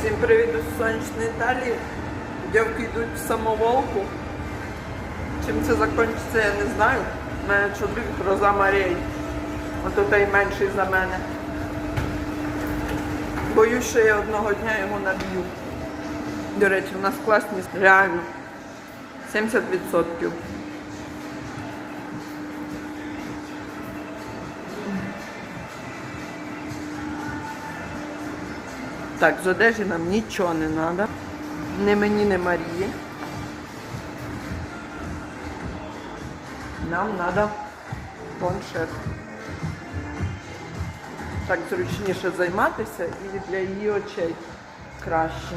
Всім привіт із сонячної Італії. Дівки йдуть в самоволку. Чим це закінчиться, я не знаю. У мене чоловік Роза Марій. Ото той менший за мене. Боюсь, що я одного дня його наб'ю. До речі, у нас класність реально 70%. Так, з одежі нам нічого не треба. Ні мені, ні Марії. Нам треба планшет. Так зручніше займатися і для її очей краще.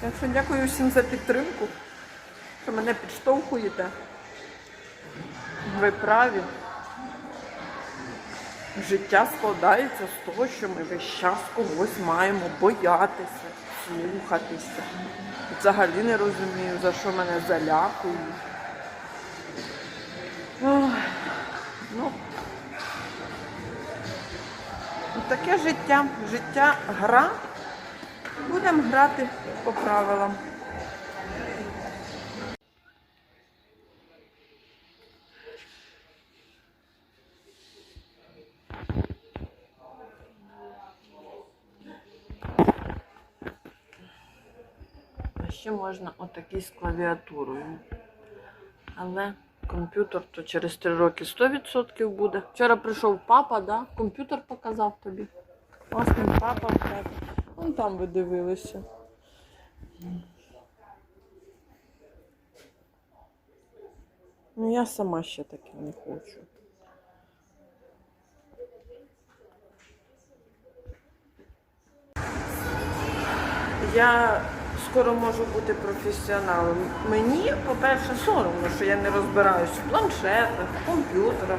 Так що дякую всім за підтримку, що мене підштовхуєте. Ви праві. Життя складається з того, що ми весь час когось маємо боятися, слухатися. Взагалі не розумію, за що мене залякують. Ну, таке життя. Життя гра. Будемо грати по правилам. Ще можна отакий з клавіатурою. Але комп'ютер то через 3 роки 100% буде. Вчора прийшов папа, да? комп'ютер показав тобі. Власне, папа в тебе. Вон там ви дивилися. Ну, я сама ще таке не хочу. Я скоро можу бути професіоналом. Мені, по-перше, соромно, що я не розбираюсь в планшетах, в комп'ютерах.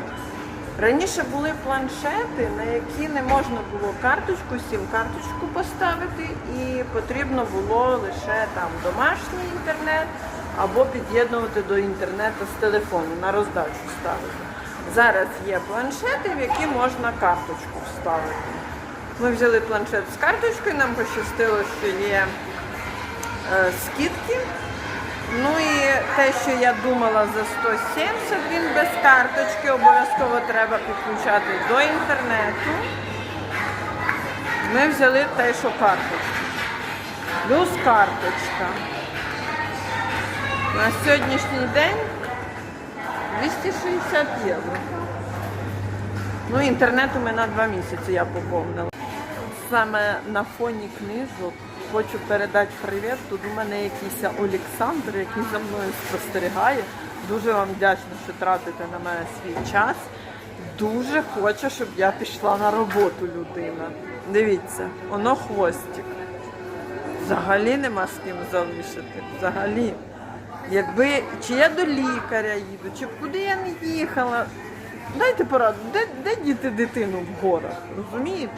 Раніше були планшети, на які не можна було карточку, сім-карточку поставити, і потрібно було лише там домашній інтернет або під'єднувати до інтернету з телефону на роздачу ставити. Зараз є планшети, в які можна карточку вставити. Ми взяли планшет з карточкою, нам пощастило, що є скидки. Ну і те, що я думала за 170, він без карточки, обов'язково треба підключати до інтернету. Ми взяли те, що карточка. Плюс карточка. На сьогоднішній день 260 євро. Ну, інтернет у мене на два місяці я поповнила. Саме на фоні книжок хочу передати привіт. Тут у мене якийсь Олександр, який за мною спостерігає. Дуже вам вдячна, що тратите на мене свій час. Дуже хоче, щоб я пішла на роботу людина. Дивіться, воно хвостик. Взагалі нема з ким залишити. Взагалі. Якби чи я до лікаря їду, чи куди я не їхала. Дайте пораду, де, де діти дитину в горах, розумієте?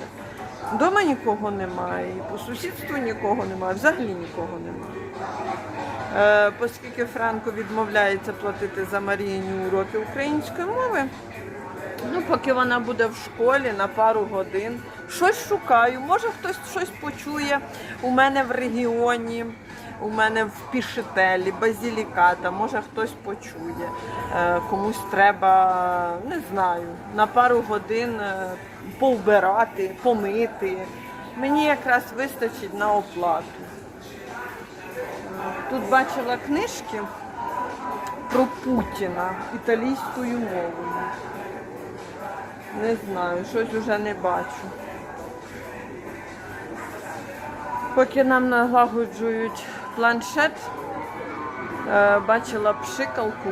Дома нікого немає, по сусідству нікого немає, взагалі нікого немає. Е, оскільки Франко відмовляється платити за Маріїні уроки української мови, ну, поки вона буде в школі на пару годин, щось шукаю, може хтось щось почує у мене в регіоні. У мене в пішетелі, базіліката, може хтось почує. Е, комусь треба, не знаю, на пару годин е, повбирати, помити. Мені якраз вистачить на оплату. Тут бачила книжки про Путіна італійською мовою. Не знаю, щось вже не бачу. Поки нам налагоджують планшет, е, бачила пшикалку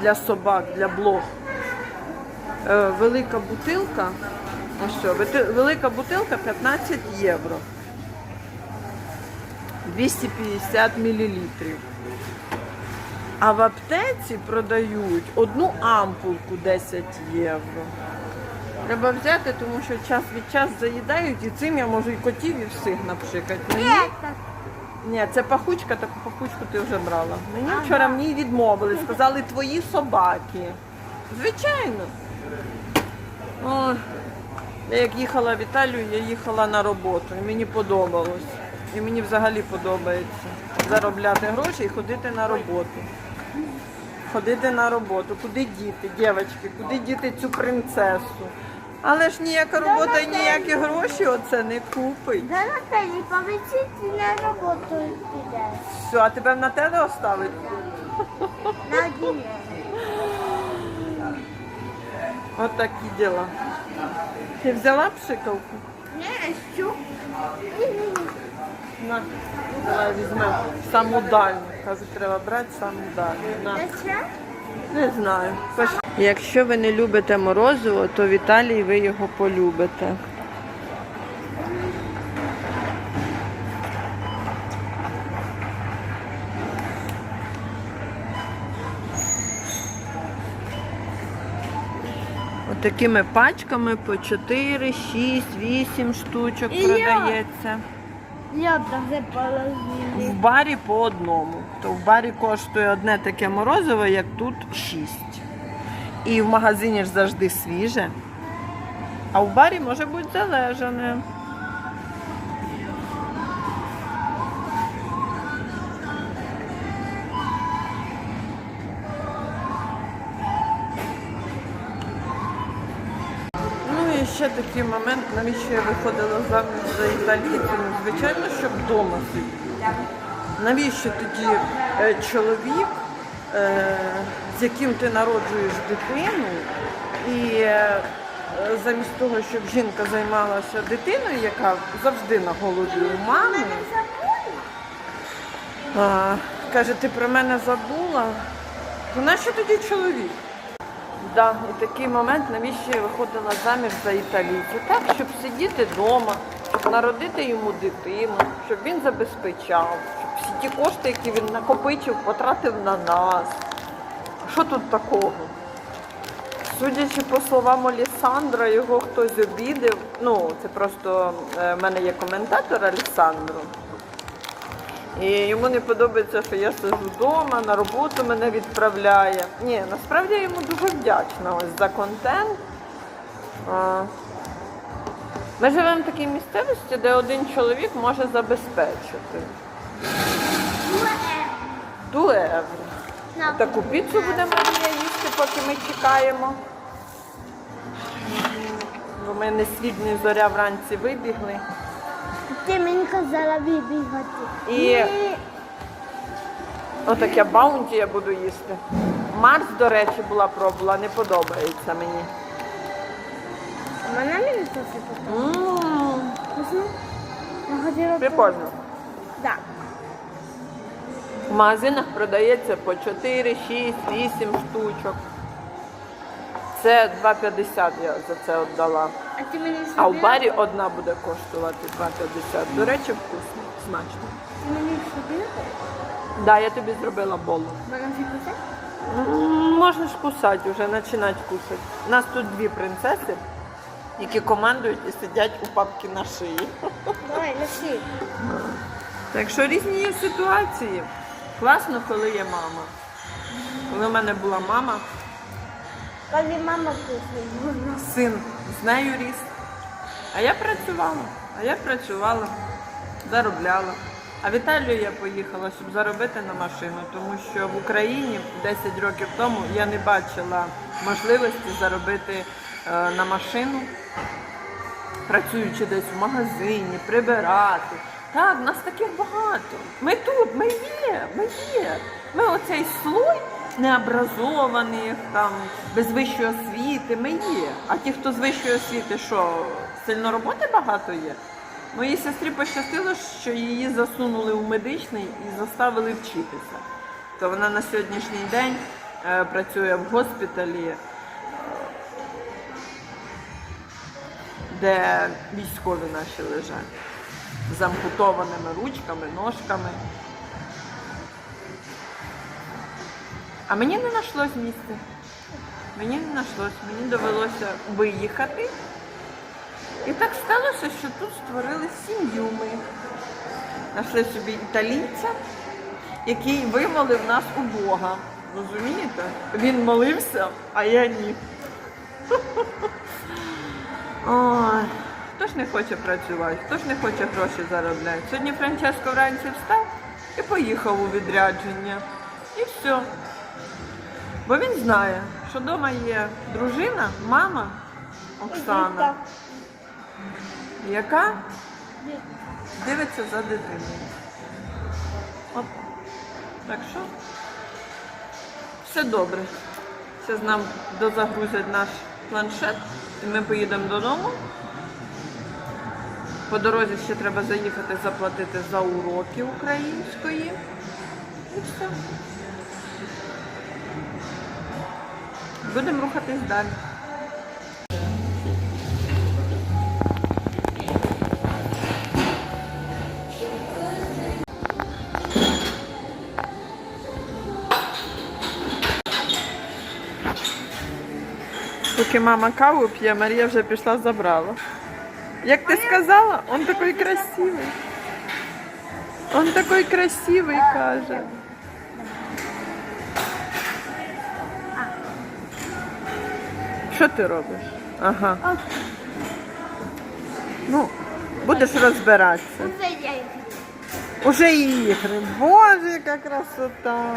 для собак, для блог. Е, Велика бутилка. Ось що, велика бутилка 15 євро. 250 мілілітрів. А в аптеці продають одну ампулку 10 євро. Треба взяти, тому що час від часу заїдають, і цим я можу і котів, і всіх напшикати. Мені... Ні, це пахучка, таку пахучку ти вже брала. Мені вчора мені відмовили, сказали твої собаки. Звичайно. Ой, Я як їхала в Італію, я їхала на роботу. І мені подобалось. І мені взагалі подобається заробляти гроші і ходити на роботу. Ходити на роботу. Куди діти, дівчатки, куди діти цю принцесу? Але ж ніяка робота і ніякі гроші оце не купить. Да, Наталі, поведіть на роботу підеш. Все, а тебе в Нателе оставить? На один. От такие діла. Ти взяла пшикалку? Не, що? На, давай візьмемо саму дальню. Кажуть, треба брати саму дальню. На. Не знаю. Якщо ви не любите морозиво, то в Італії ви його полюбите. Отакими пачками по 4, 6, 8 штучок І продається. Я положили. В барі по одному. То в барі коштує одне таке морозиво, як тут шість. І в магазині ж завжди свіже. А в барі може бути залежане. Ще такий момент, навіщо я виходила заміж за італійців? Звичайно, щоб вдома сидіти. Навіщо тоді е, чоловік, е, з яким ти народжуєш дитину, і е, замість того, щоб жінка займалася дитиною, яка завжди на голоді у мами, каже, ти про мене забула, то нащо тоді чоловік? Да, і такий момент, навіщо я виходила заміж за італійця? Так, щоб сидіти вдома, щоб народити йому дитину, щоб він забезпечав, щоб всі ті кошти, які він накопичив, потратив на нас. Що тут такого? Судячи по словам Олісандра, його хтось обідав. Ну, це просто е, в мене є коментатор Олександру. І йому не подобається, що я сиджу вдома, на роботу мене відправляє. Ні, насправді я йому дуже вдячна ось за контент. Ми живемо в такій місцевості, де один чоловік може забезпечити. Євро. Таку піцу буде Марія їсти, поки ми чекаємо. Бо ми не світ, ні зоря вранці вибігли. Ти мені казала вибігати. І-. Отаке баунті я буду їсти. Марс, до речі, була пробувала, не подобається мені. Вона мені це все подобається. Прикольно. Да. В магазинах продається по 4, 6, 8 штучок. Це 2,50 я за це віддала. А ти мені А в барі одна буде коштувати 2,50. До речі, вкусно, смачно. Ти мені зробила? Да, я тобі зробила болу. Вона вже? М, Можна ж кусати, вже починати кусати. У нас тут дві принцеси, які командують і сидять у папки на шиї. Давай, лиши. Так що різні є ситуації. Класно, коли є мама. Коли в мене була мама, Коли мама кусає. син з нею ріс. А я працювала. А я працювала, заробляла. А в Італію я поїхала, щоб заробити на машину, тому що в Україні 10 років тому я не бачила можливості заробити е, на машину, працюючи десь в магазині, прибирати. Так, нас таких багато. Ми тут, ми є, ми є. Ми оцей слой необразованих, там, без вищої освіти, ми є. А ті, хто з вищої освіти, що сильно роботи багато є. Моїй сестрі пощастило, що її засунули у медичний і заставили вчитися. То вона на сьогоднішній день е, працює в госпіталі, е, де військові наші лежать з ампутованими ручками, ножками. А мені не знайшлось місця. Мені не знайшлось, мені довелося виїхати. І так сталося, що тут створили сім'ю ми. Знайшли собі італійця, який вимолив нас у Бога. Розумієте? Він молився, а я ні. Ой, хто ж не хоче працювати, хто ж не хоче гроші заробляти. Сьогодні Франческо вранці встав і поїхав у відрядження. І все. Бо він знає, що вдома є дружина, мама Оксана, яка дивиться за дитиною. От. Так що все добре. Зараз нам дозагрузять наш планшет, і ми поїдемо додому. По дорозі ще треба заїхати заплатити за уроки української. І все. Будемо рухатись далі. Поки мама каву п'є, Марія вже пішла забрала. Як ти сказала, он такий красивий. Он такий красивий, каже. Що ти робиш? Ага. Ну, будеш розбиратися. Уже я их Уже ігри. Боже, яка красота.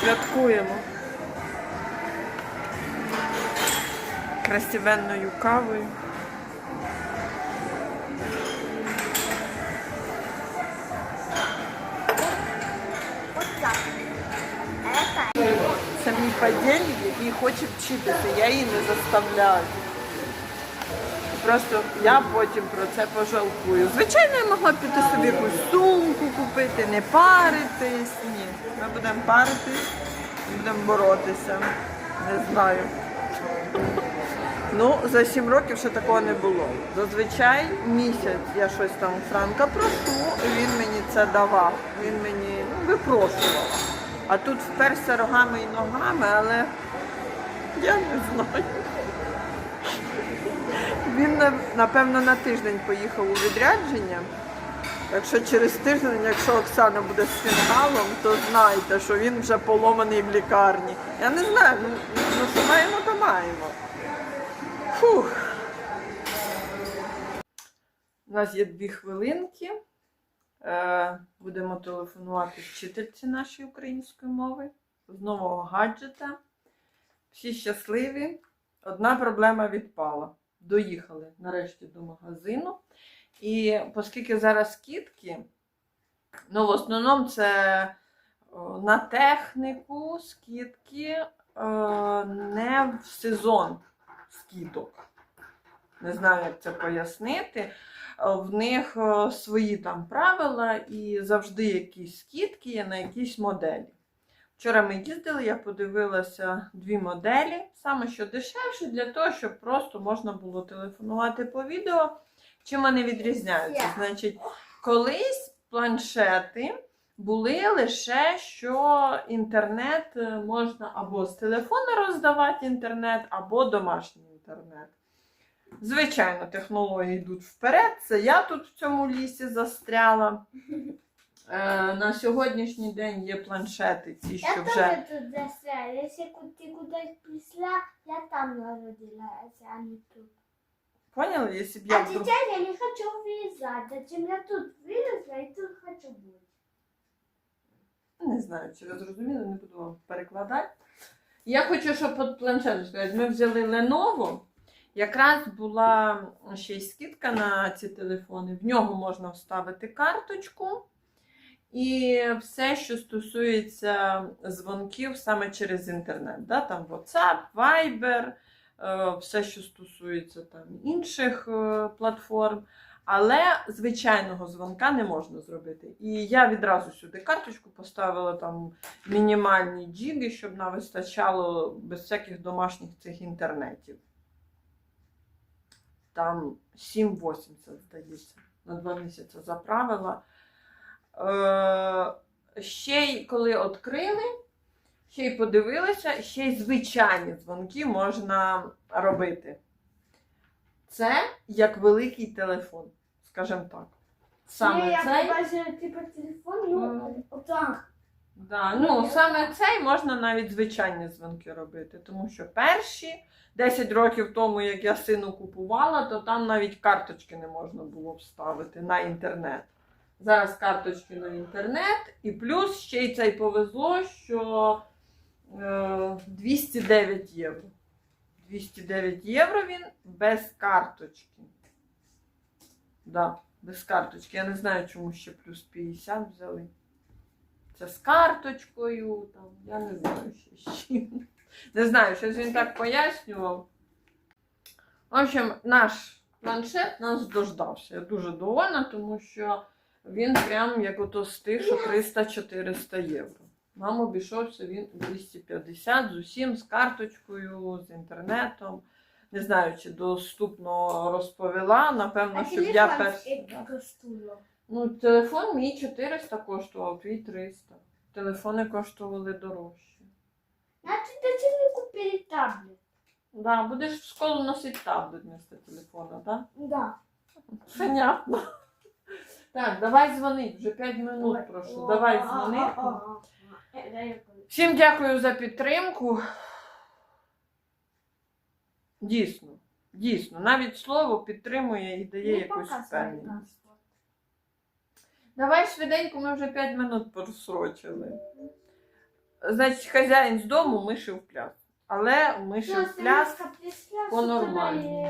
Святкуємо. Красивенною кавою. Мій подільник, який хоче вчитися. Я її не заставляю. Просто я потім про це пожалкую. Звичайно, я могла піти собі якусь сумку купити, не паритись. Ні. Ми будемо паритись, будемо боротися. Не знаю. Ну, за 7 років ще такого не було. Зазвичай місяць я щось там Франка прошу, і він мені це давав. Він мені ну, випрошував. А тут вперся рогами і ногами, але я не знаю. Він напевно на тиждень поїхав у відрядження. Так що через тиждень, якщо Оксана буде з фінгалом, то знайте, що він вже поломаний в лікарні. Я не знаю, ну, ну що маємо, то маємо. Фух. У нас є дві хвилинки. Е, будемо телефонувати вчительці нашої української мови з нового гаджета. Всі щасливі. Одна проблема відпала. Доїхали нарешті до магазину. І оскільки зараз скидки, ну в основному це на техніку скидки е, не в сезон скидок. Не знаю, як це пояснити. Е, В них е, свої там правила і завжди якісь скидки є на якісь моделі. Вчора ми їздили, я подивилася дві моделі, саме що дешевші, для того, щоб просто можна було телефонувати по відео. Чим вони відрізняються? Значить, колись планшети були лише що інтернет е, можна або з телефона роздавати інтернет, або домашній інтернет. Звичайно, технології йдуть вперед. Це я тут в цьому лісі застряла. Е, на сьогоднішній день є планшети, ті, Я що вже. тоже тут застряла. Если ку- ты куда-то пришла, я там народилась, а не тут. Поняли? Якщо б я А вдруг... теперь я не хочу вырезать. Зачем я тут выросла и тут хочу быть? Не знаю, чи ви зрозуміли, не буду вам перекладати. Я хочу, щоб от планшет сказати, ми взяли Lenovo. Якраз була ще й скидка на ці телефони. В нього можна вставити карточку. І все, що стосується дзвонків саме через інтернет. Да? Там WhatsApp, Viber, е, все, що стосується там, інших е, платформ. Але звичайного дзвонка не можна зробити. І я відразу сюди карточку поставила там мінімальні джіги, щоб нам вистачало без всяких домашніх цих інтернетів. Там 7-80, здається, на 2 місяці заправила. Е, ще й коли відкрили, ще й подивилися, ще й звичайні дзвонки можна робити. Це як великий телефон, скажімо так. Саме не, я цей. побачила типа телефон, ну, Мгм. Да, ну саме цей можна навіть звичайні дзвінки робити, тому що перші 10 років тому, як я сину купувала, то там навіть карточки не можна було вставити на інтернет. Зараз карточки на інтернет, і плюс ще й цей повезло, що е, 209 євро. 209 євро він без карточки. Да, без карточки. Я не знаю, чому ще плюс 50 взяли. Це з карточкою, там, я не знаю ще з чим. Не знаю, щось він так пояснював. В общем, наш планшет нас дождався. Я дуже довольна, тому що він прям як ото з тих, що 300-400 євро. Нам обійшовся він у 250 з усім, з карточкою, з інтернетом. Не знаю, чи доступно розповіла. Напевно, щоб я перший. Ну, телефон мій 400 коштував, твій 300. Телефони коштували дорожче. Значить, чи не купили таблет? Да, будеш в школу носити таблет вместо телефона, так? Да. Понятно. Так, давай дзвонить, вже 5 минут прошу. Давай дзвони. Всім дякую за підтримку. Дійсно, дійсно, навіть слово підтримує і дає якусь впевненість. Давай швиденько, ми вже 5 минут просрочили. Значить, хазяїн з дому миші в пляс. Але миші в пляс по-нормальному.